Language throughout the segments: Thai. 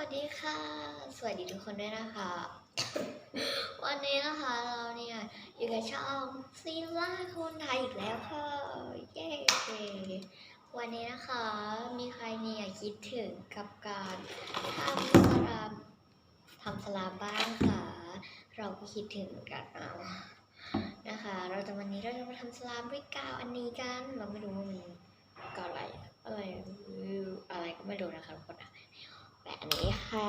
วัสดีค่ะ สวัสดีทุกคนด้วยนะคะ วันนี้นะคะเราเนี่ยอยู่กับช่องซีล่าคนไทยอีกแล้วค่ะ เย้ วันนี้นะคะมีใครเนี่ยคิดถึงกับการทำสลามทำสลามบ้างค่ะ เราก็คิดถึงกันเอานะคะ เราจะวันนี้เราจะมาทำสลามด้วยกาวอันนี้กัน เราไม่รู้ว่ามันกาวอะไรอะไรอะไรก็ไม่รู้นะคะทุกคน แต่อันนี้ใคร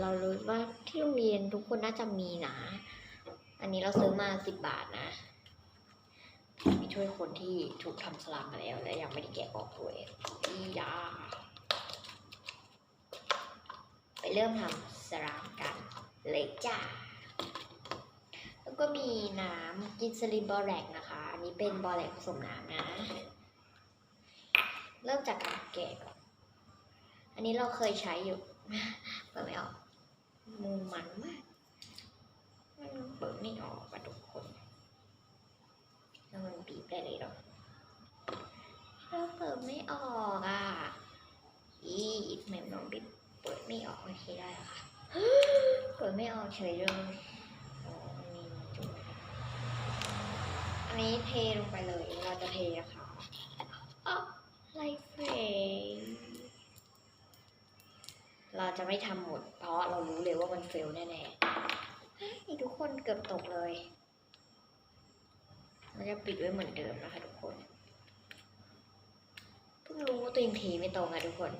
เรารู้ว่าที่โรงเรียนทุกคนน่าจะมีนะ อันนี้เราซื้อมาสิบบาทนะ มีช่วยคนที่ถูกทำสลามมาแล้วและยังไม่ได้แกะออกด้วยอียาไปเริ่มทำสลามกันเลยจ้าแล้วก็มีน้ำกินสลินบอแรกนะคะ อันนี้เป็นบอแรกผสมน้ำนะ เริ่มจากการแกะก่อน อันนี้เราเคยใช้อยู่ เปิดไม่ออกมุมมันมาก มันเปิดไม่ออกอะทุกคนแล้วมันบีบได้เลยหรอเราเปิดไม่ออกอะ อีแมมน้องบิ๊บเปิดไม่ออกโอเคได้แล้วค่ะเปิดไม่ออกเฉยเลยอันนี้เทลงไปเลย เราจะเทนะคะอ๋อไลฟ์เฟรม เราจะไม่ทำหมด เพราะเรารู้เลยว่ามันเฟลแน่ๆเฮ้ยทุกคนเกือบตกเลย เราจะปิดไว้เหมือนเดิมนะคะทุกคนเพิ่งรู้ว่าตัวเองเทไม่ตรงอะทุกคน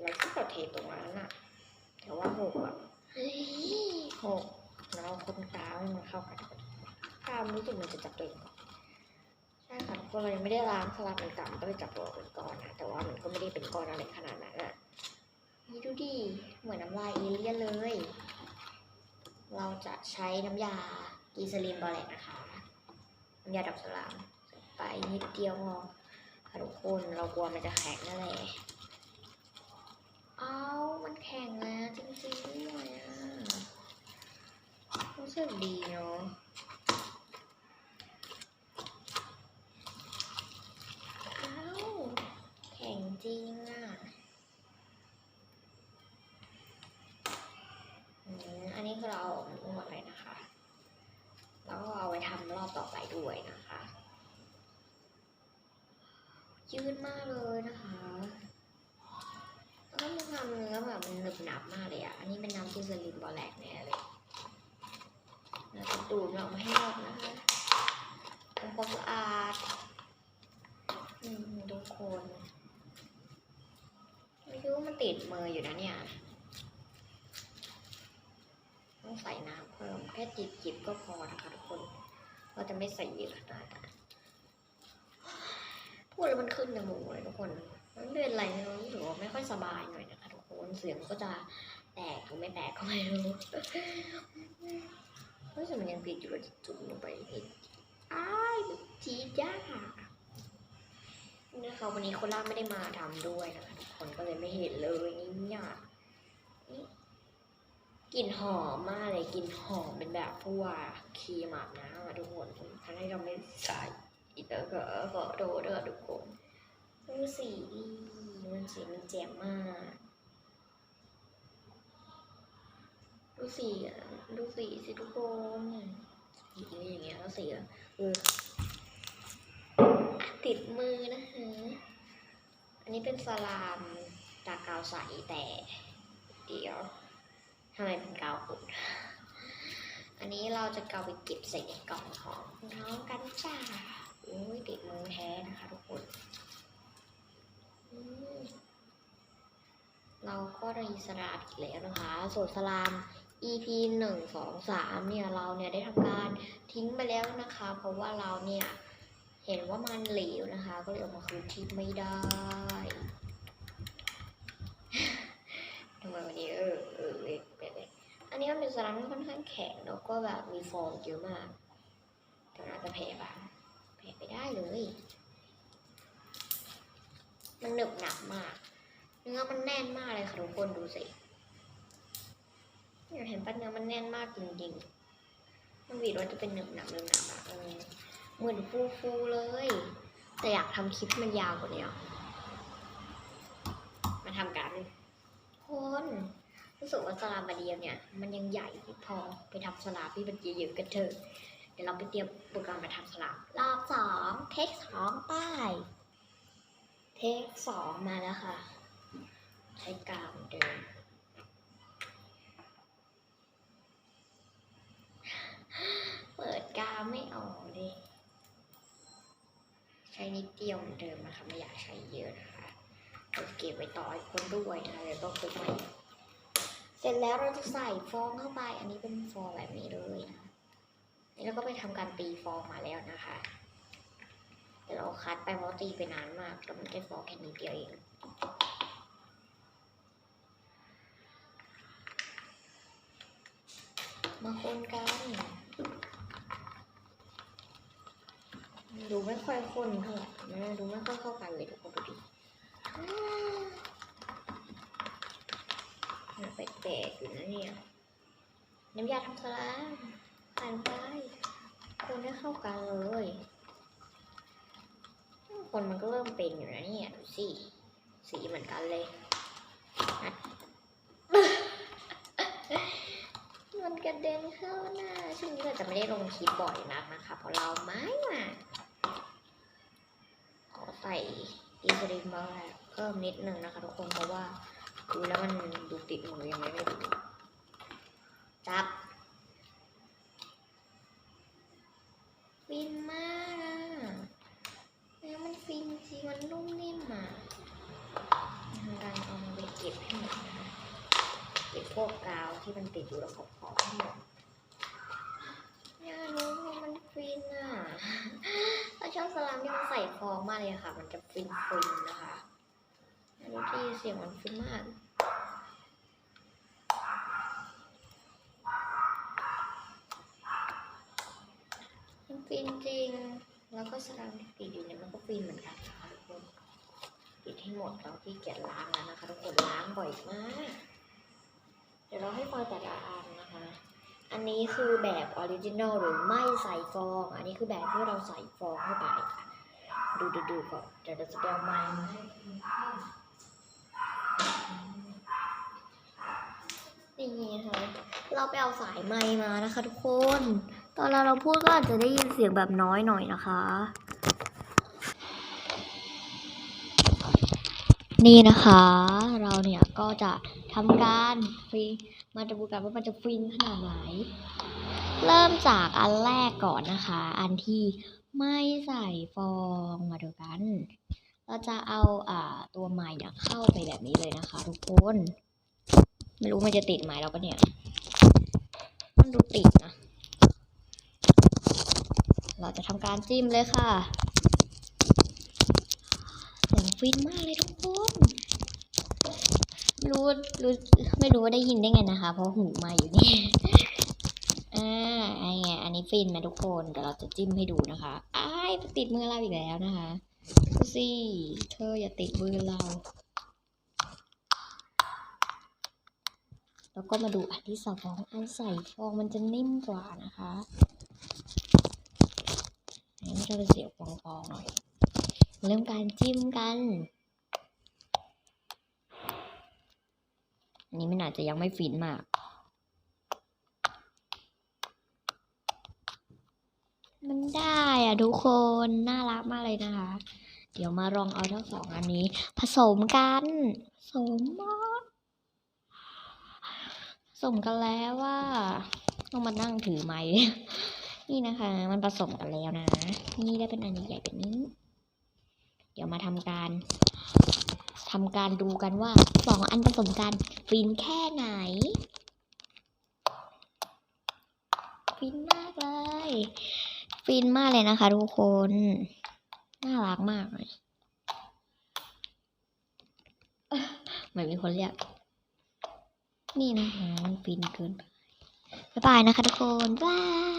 เราก็กดเทตรงนั้นอะแต่ว่าหกอะเฮ้ยหกเราเอาคนกลางให้มันเข้ากันก่อนกลางรู้สึกมันจะจับตัวเองก่อนใช่ค่ะทุกคนเรายังไม่ได้ล้างสลับมันกลับก็เลยจับตัวเป็นก้อนนะแต่ว่ามันก็ไม่ได้เป็นก้อนอะไรขนาดนั้นอะ นี่ดูดิ เหมือนน้ำลายเอเลี่ยนเลย เราจะใช้น้ำยากีซาลินบอแลกนะคะ น้ำยาดับสลามไปนิดเดียวพอค่ะทุกคนเรากลัวมันจะแข็งนั่นแหละเอามันแข็งแล้วจริงๆด้วยอะรู้สึกดีเนาะอ้าแข็งจริง ด้วยนะคะ ยืดมากเลยนะคะแล้วก็มันทำเนื้อแบบมันหนึบหนับมากเลยอะ อันนี้เป็นน้ำกินสลินบอแลกแน่เลยเราจะดูดมันออกมาให้หมดนะคะทำความสะอาดอืมทุกคนไม่รู้มันติดมืออยู่นะเนี่ย ต้องใส่น้ำเพิ่มแค่จิบจิบๆก็พอนะคะทุกคน เราจะไม่ใส่เยอะขนาดพูดแล้วมันขึ้นจมูกเลยทุกคนมันเป็นอะไรไม่รู้รู้สึกว่าไม่ค่อยสบายหน่อยนะคะทุกคนเสียงก็จะแตกหรือไม่แตกก็ไม่รู้รู้สึกมันยังติดอยู่เลยจุ่มลงไปอีกอ้ายจีดยากนี่นะคะวันนี้โคล่าไม่ได้มาทำด้วยนะคะทุกคนก็เลยไม่เห็นเลยนี่เนี่ย กลิ่นหอมมากเลยกลิ่นหอมเป็นแบบพวกครีมอาบน้ำอะทุกคนทั้งที่เราไม่ใส่อีกแล้วก็ขอโทษด้วยทุกคนดูสีดีมันสีมันแจ่มมากดูสีอะดูสีสิทุกคนสีอย่างเงี้ยแล้วสีอะอติดมือนะคะอันนี้เป็นสลามจากกาวใสแต่เดี๋ยว ทำไมเป็นกาวอุดอันนี้เราจะเกาไปเก็บใส่ในกล่องของน้องกันจ้าโอ้ยติดมือแท้นะคะทุกคน เราก็รีสลามอีกแล้วนะคะส่วนสลาม EP หนึ่งสองสามเนี่ยเราเนี่ยได้ทำการทิ้งไปแล้วนะคะ เพราะว่าเราเนี่ยเห็นว่ามันเหลวนะคะ ก็เลยเอามาคืนทิปไม่ได้ ทำไมวันนี้เออเออเออเอออั นนี้มันเป็นสลัมที่ค่อนข้างแข็งแล้วก็แบบมีฟองเยอะมากแต่น่าจะแพ้บ้างแพ้ไปได้เลย มันหนึบหนับมาก เนื้อมันแน่นมากเลยค่ะทุกคนดูสิเนี่ยเห็นปะเนื้อมันแน่นมากจริงๆมันหวีดว่าจะเป็นหนึบหนับหนึบหนับอะเออเหมือนฟูฟูเลย แต่อยากทำคลิปให้มันยาวกว่านี้อะมาทำกันคน รู้สึกว่าสลามมาเดียวเนี่ย มันยังใหญ่พอไปทำสลามที่มันเยอะๆกันเถอะเดี๋ยวเราไปเตรียมโปรแกรมมาทำสลามรอบสองเทคสองป้ายเทคสองมาแล้วค่ะ ใช้กาวเดิมเปิดกาวไม่ออกเลยใช้นิดเดียวเหมือนเดิมนะคะ ไม่อยากใช้เยอะนะคะ เก็บไว้ต่ออีกคนด้วยนะคะเดี๋ยวต้องไปใหม่ เสร็จแล้วเราจะใส่ฟองเข้าไป อันนี้เป็นฟองแบบนี้เลยนะนี่เราก็ไปทำการตีฟองมาแล้วนะคะเดี๋ยวเราคัดไปเพราะตีไปนานมากแล้วมันได้ฟองแค่นิดเดียวเองมาคนกัน ดูไม่ค่อยข้นเท่าไหร่นะดูไม่ค่อยเข้ากันเลยทุกคนดูดิมันแปล กๆอยู่นะเนี่ยน้ำยาทำสลามผ่านไปคนให้เข้ากันเลยคนมันก็เริ่มเป็นอยู่นะเนี่ยดูสิสีเหมือนกันเลยมันกระเด็นเข้าหน้าช่วงนี้เราจะไม่ได้ลงคลิปบ่อยนักนะคะเพราะเราไม่มาขอใส่ดีสลิมมาเพิ่มนิดนึงนะคะทุกคนเพราะว่า ดูแล้วมันดูติดมือยังไงไม่รู้จับฟินมากอะเนี่ยมันฟินจริงมันนุ่มนิ่มอะทางการเอาไปเก็บให้หมดนะคะเก็บพวกกาวที่มันติดอยู่แล้วขอบๆทั้หมดเนี่ยรู้ว่ามันฟินอะถ้าชอบสลามที่มันใส่ฟองมากเลยค่ะ มันจะฟินฟินนะคะ อันนี้ที่เสียงมันฟินมากมันฟินจริง แล้วก็สลามที่ติดอยู่เนี่ยมันก็ฟินเหมือนกันนะคะทุกคนปิดให้หมดแล้วที่เกียจล้างแล้วนะคะทุกคนล้างบ่อยมาก เดี๋ยวเราให้ฟังแต่ละอันนะคะ อันนี้คือแบบออริจินอลหรือไม่ใส่ฟอง อันนี้คือแบบที่เราใส่ฟองเข้าไปค่ะดูดูดูก่อนเดี๋ยวเราจะไปเอาไม้มาให้ นี่นะคะเราไปเอาสายไม้มานะคะทุกคน ตอนเราเราพูดก็อาจจะได้ยินเสียงแบบน้อยหน่อยนะคะ นี่นะคะ เราเนี่ยก็จะทำการฟิมาดูกันว่ามันจะฟินขนาดไหน เริ่มจากอันแรกก่อนนะคะ อันที่ไม่ใส่ฟองมาดูกัน เราจะเอาอ่าตัวไม้เนี่ยเข้าไปแบบนี้เลยนะคะ ทุกคน ไม่รู้มันจะติดไหมเราปะเนี่ย มันดูติดนะ เราจะทำการจิ้มเลยค่ะเสียงฟินมากเลยทุกคนรู้รู้ไม่รู้ว่าได้ยินได้ไงนะคะ เพราะหูมาอยู่นี่อ่าไอ้ไงอันนี้ฟินไหมทุกคนเดี๋ยวเราจะจิ้มให้ดูนะคะอ้ายติดมือเราอีกแล้วนะคะ สิเธออย่าติดมือเรา แล้วก็มาดูอันที่สองอันใส่ฟองมันจะนิ่มกว่านะคะอันนี้จะเป็นเสียงฟองๆหน่อย เริ่มการจิ้มกันอันนี้มันอาจจะยังไม่ฟินมาก มันได้อะ ทุกคนน่ารักมากเลยนะคะ เดี๋ยวมาลองเอาทั้งสองอันนี้ ผสมกันผสมมากผสมกันแล้วว่าต้องมานั่งถือไม้นี่นะคะ มันผสมกันแล้วนะ นี่ได้เป็นอันใหญ่ๆแบบนี้ เดี๋ยวมาทำการทำการดูกันว่าสองอันผสมกันฟินแค่ไหนฟินมากเลย ฟินมากเลยนะคะทุกคน น่ารักมากเลยเหมือนมีคนเรียก นี่นะคะฟินเกินไปบ๊ายบายนะคะทุกคนบาย